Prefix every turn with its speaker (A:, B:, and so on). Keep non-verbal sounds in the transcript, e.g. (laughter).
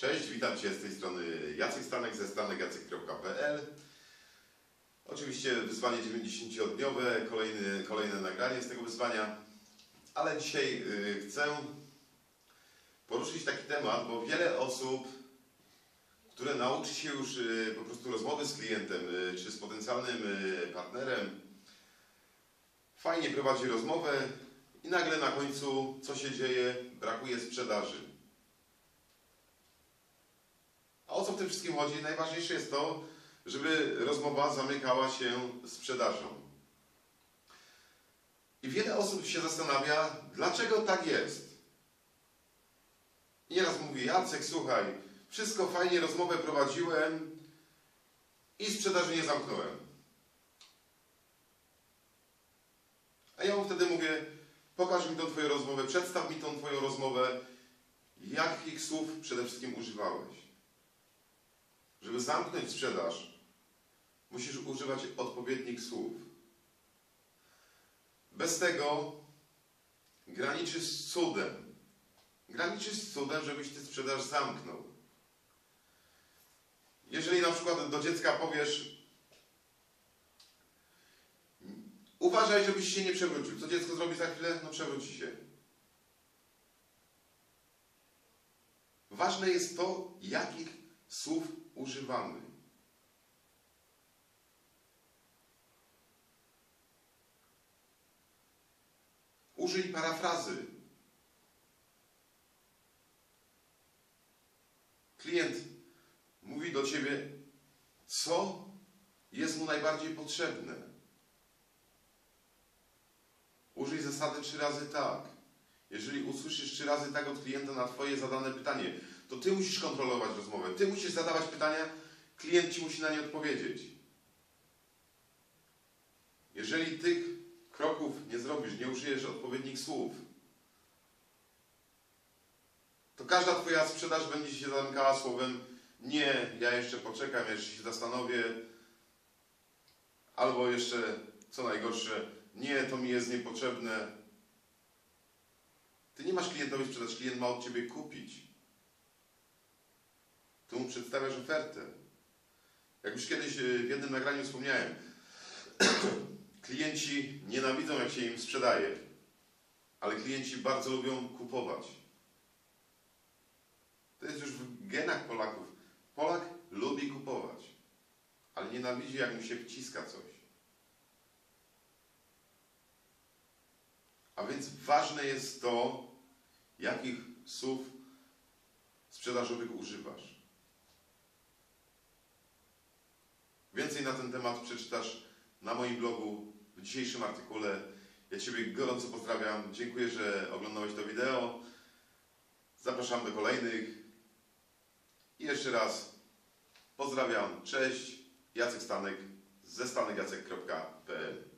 A: Cześć, witam Cię z tej strony Jacek Stanek ze stanekjacek.pl Oczywiście wyzwanie 90-dniowe, kolejny, kolejne nagranie z tego wyzwania, ale dzisiaj y, chcę poruszyć taki temat, bo wiele osób, które nauczy się już y, po prostu rozmowy z klientem y, czy z potencjalnym partnerem, fajnie prowadzi rozmowę i nagle na końcu co się dzieje? Brakuje sprzedaży. A o co w tym wszystkim chodzi? Najważniejsze jest to, żeby rozmowa zamykała się sprzedażą. I wiele osób się zastanawia, dlaczego tak jest. I nieraz mówi, Jacek, słuchaj, wszystko fajnie, rozmowę prowadziłem i sprzedaży nie zamknąłem. A ja mu wtedy mówię, pokaż mi tą Twoją rozmowę, przedstaw mi tą Twoją rozmowę, jakich słów przede wszystkim używałeś. Żeby zamknąć sprzedaż, musisz używać odpowiednich słów. Bez tego graniczysz z cudem. Graniczysz z cudem, żebyś ty sprzedaż zamknął. Jeżeli na przykład do dziecka powiesz, uważaj, żebyś się nie przewrócił. Co dziecko zrobi za chwilę? No przewróci się. Ważne jest to, jakich słów używamy. Użyj parafrazy. Klient mówi do ciebie, co jest mu najbardziej potrzebne. Użyj zasady trzy razy tak. Jeżeli usłyszysz trzy razy tak od klienta na Twoje zadane pytanie, to Ty musisz kontrolować rozmowę. Ty musisz zadawać pytania, klient Ci musi na nie odpowiedzieć. Jeżeli tych kroków nie zrobisz, nie użyjesz odpowiednich słów, to każda Twoja sprzedaż będzie się zamykała słowem nie, ja jeszcze poczekam, jeszcze się zastanowię, albo jeszcze, co najgorsze, nie, to mi jest niepotrzebne. Ty nie masz klientowi sprzedać, klient ma od Ciebie kupić. Ty mu przedstawiasz ofertę. Jak już kiedyś w jednym nagraniu wspomniałem, (clears throat) klienci nienawidzą, jak się im sprzedaje, ale klienci bardzo lubią kupować. To jest już w genach Polaków. Polak lubi kupować, ale nienawidzi, jak mu się wciska coś. A więc ważne jest to, jakich słów sprzedażowych używasz. Więcej na ten temat przeczytasz na moim blogu w dzisiejszym artykule. Ja Ciebie gorąco pozdrawiam. Dziękuję, że oglądałeś to wideo. Zapraszam do kolejnych. I jeszcze raz pozdrawiam. Cześć. Jacek Stanek ze stanekjacek.pl